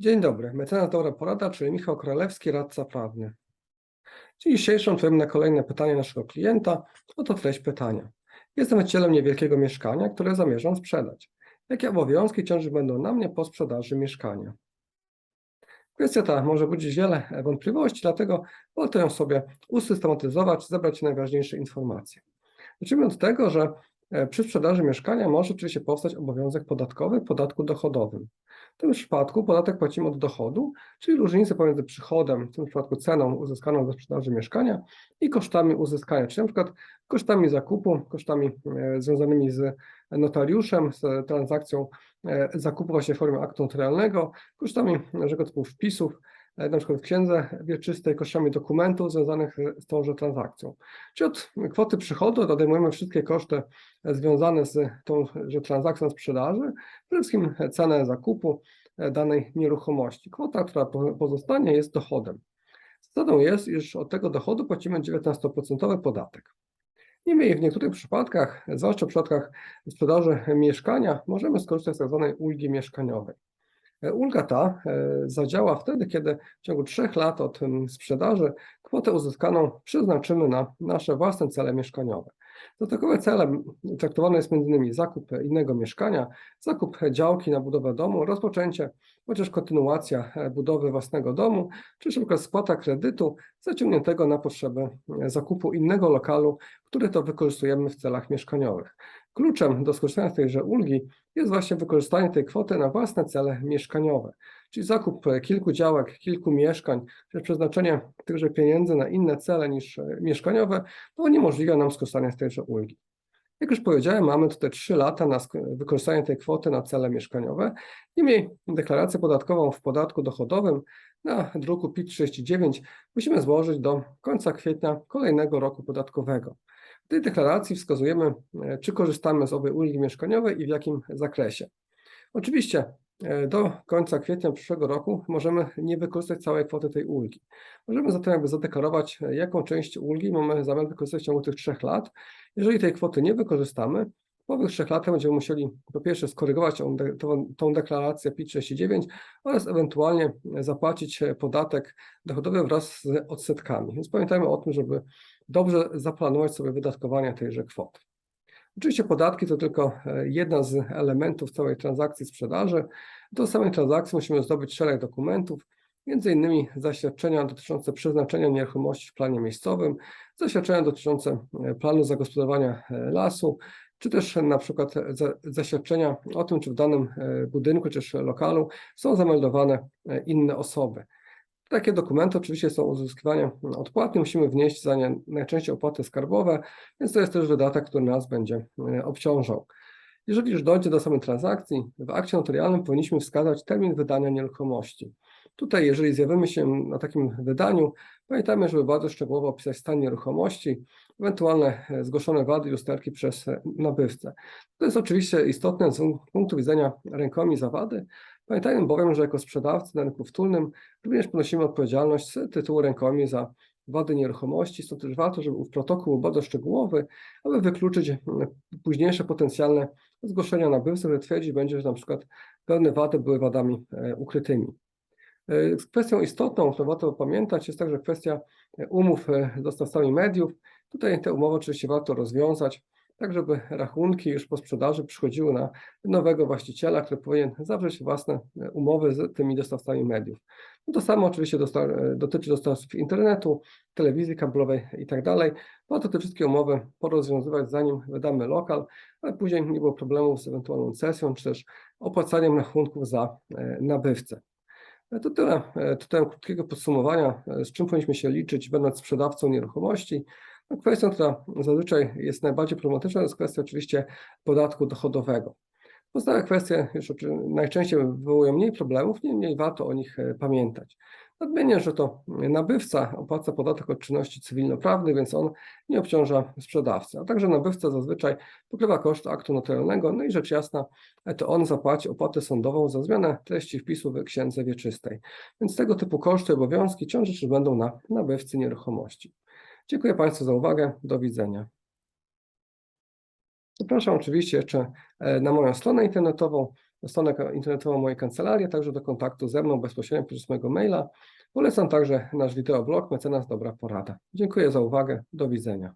Dzień dobry, mecenas Dobra Porada, czyli Michał Królewski, radca prawny. Dzisiejszą odpowiem na kolejne pytanie naszego klienta. Oto treść pytania. Jestem właścicielem niewielkiego mieszkania, które zamierzam sprzedać. Jakie obowiązki ciążyć będą na mnie po sprzedaży mieszkania? Kwestia ta może budzić wiele wątpliwości, dlatego warto ją sobie usystematyzować, zebrać najważniejsze informacje. Zacznijmy od tego, że przy sprzedaży mieszkania może oczywiście powstać obowiązek podatkowy w podatku dochodowym. W tym przypadku podatek płacimy od dochodu, czyli różnicę pomiędzy przychodem, w tym przypadku ceną uzyskaną ze sprzedaży mieszkania i kosztami uzyskania, czyli na przykład kosztami zakupu, kosztami e, związanymi z notariuszem, z transakcją e, zakupu właśnie w formie aktu notarialnego, kosztami typu wpisów, e, na przykład w księdze wieczystej, kosztami dokumentów związanych z tąże transakcją. Czyli od kwoty przychodu odejmujemy wszystkie koszty związane z tą że transakcją sprzedaży, przede wszystkim cenę zakupu e, danej nieruchomości. Kwota, która po- pozostanie, jest dochodem. Zasadą jest, iż od tego dochodu płacimy 19% podatek. Niemniej w niektórych przypadkach, zwłaszcza w przypadkach sprzedaży mieszkania, możemy skorzystać z tzw. ulgi mieszkaniowej. Ulga ta e, zadziała wtedy, kiedy w ciągu 3 lat od em, sprzedaży kwotę uzyskaną przeznaczymy na nasze własne cele mieszkaniowe. Za takowe cele traktowane jest m.in. zakup innego mieszkania, zakup działki na budowę domu, rozpoczęcie chociaż kontynuacja budowy własnego domu, czy przykład spłata kredytu zaciągniętego na potrzeby zakupu innego lokalu, który to wykorzystujemy w celach mieszkaniowych. Kluczem do skorzystania z tejże ulgi jest właśnie wykorzystanie tej kwoty na własne cele mieszkaniowe, czyli zakup e, kilku działek, kilku mieszkań, czy przeznaczenie tychże pieniędzy na inne cele niż e, mieszkaniowe, to uniemożliwia nam skorzystanie z tejże ulgi. Jak już powiedziałem, mamy tutaj 3 lata na wykorzystanie tej kwoty na cele mieszkaniowe. Niemniej deklarację podatkową w podatku dochodowym na druku PIT-39 musimy złożyć do końca kwietnia kolejnego roku podatkowego. W tej deklaracji wskazujemy, e, czy korzystamy z owej ulgi mieszkaniowej i w jakim zakresie. Oczywiście do końca kwietnia przyszłego roku możemy nie wykorzystać całej kwoty tej ulgi. Możemy zatem jakby zadeklarować, e, jaką część ulgi mamy zamiar wykorzystać w ciągu tych trzech lat. Jeżeli tej kwoty nie wykorzystamy, po owych trzech latach będziemy musieli po pierwsze skorygować tą, tą deklarację PIT-39 oraz ewentualnie zapłacić e, podatek dochodowy wraz z odsetkami. Więc pamiętajmy o tym, żeby dobrze zaplanować sobie wydatkowanie tejże kwoty. Oczywiście podatki to tylko e, jedna z elementów całej transakcji sprzedaży. Do samej transakcji musimy zdobyć szereg dokumentów, innymi zaświadczenia dotyczące przeznaczenia nieruchomości w planie miejscowym, zaświadczenia dotyczące e, planu zagospodarowania e, lasu, czy też na przykład za- zaświadczenia o tym, czy w danym budynku czy lokalu są zameldowane inne osoby. Takie dokumenty oczywiście są uzyskiwania odpłatnie, musimy wnieść za nie najczęściej opłaty skarbowe, więc to jest też wydatek, który nas będzie e, obciążał. Jeżeli już dojdzie do samej transakcji, w akcie notarialnym powinniśmy wskazać termin wydania nieruchomości. Tutaj, jeżeli zjawimy się na takim wydaniu, pamiętajmy, żeby bardzo szczegółowo opisać stan nieruchomości, ewentualne e, zgłoszone wady i usterki przez e, nabywcę. To jest oczywiście istotne z punktu widzenia rękomi za wady. Pamiętajmy bowiem, że jako sprzedawcy na rynku wtórnym również ponosimy odpowiedzialność z tytułu rękomi za wady nieruchomości, stąd też warto, żeby ów protokół był bardzo szczegółowy, aby wykluczyć mm, późniejsze potencjalne zgłoszenia nabywcy, który twierdzić będzie, że na przykład pewne wady były wadami e, ukrytymi. E, Kwestią istotną, którą warto pamiętać, jest także kwestia e, umów z dostawcami mediów. Tutaj te umowy oczywiście warto rozwiązać, tak żeby rachunki już po sprzedaży przychodziły na nowego właściciela, który powinien zawrzeć własne e, umowy z tymi dostawcami mediów. No to samo oczywiście e, dotyczy dostawców internetu, telewizji kablowej i tak dalej. Warto te wszystkie umowy porozwiązywać, zanim wydamy lokal, ale później nie było problemów z ewentualną cesją, czy też opłacaniem rachunków za e, nabywcę. To tyle tutaj krótkiego podsumowania, z czym powinniśmy się liczyć, będąc sprzedawcą nieruchomości. No, kwestią, która zazwyczaj jest najbardziej problematyczna, jest kwestia oczywiście podatku dochodowego. Pozostałe kwestie już najczęściej wywołują mniej problemów, niemniej warto o nich e, pamiętać. Nadmienię, że to nabywca opłaca podatek od czynności cywilnoprawnych, więc on nie obciąża sprzedawcy, a także nabywca zazwyczaj pokrywa koszt aktu notarialnego, no i rzecz jasna, e, to on zapłaci opłatę sądową za zmianę treści wpisu w księdze wieczystej. Więc tego typu koszty obowiązki ciążyć będą na nabywcy nieruchomości. Dziękuję Państwu za uwagę. Do widzenia. Zapraszam oczywiście jeszcze e, na moją stronę internetową stronę internetową mojej kancelarii, także do kontaktu ze mną bezpośrednio przez mojego maila. Polecam także nasz wideoblog Mecenas Dobra Porada. Dziękuję za uwagę. Do widzenia.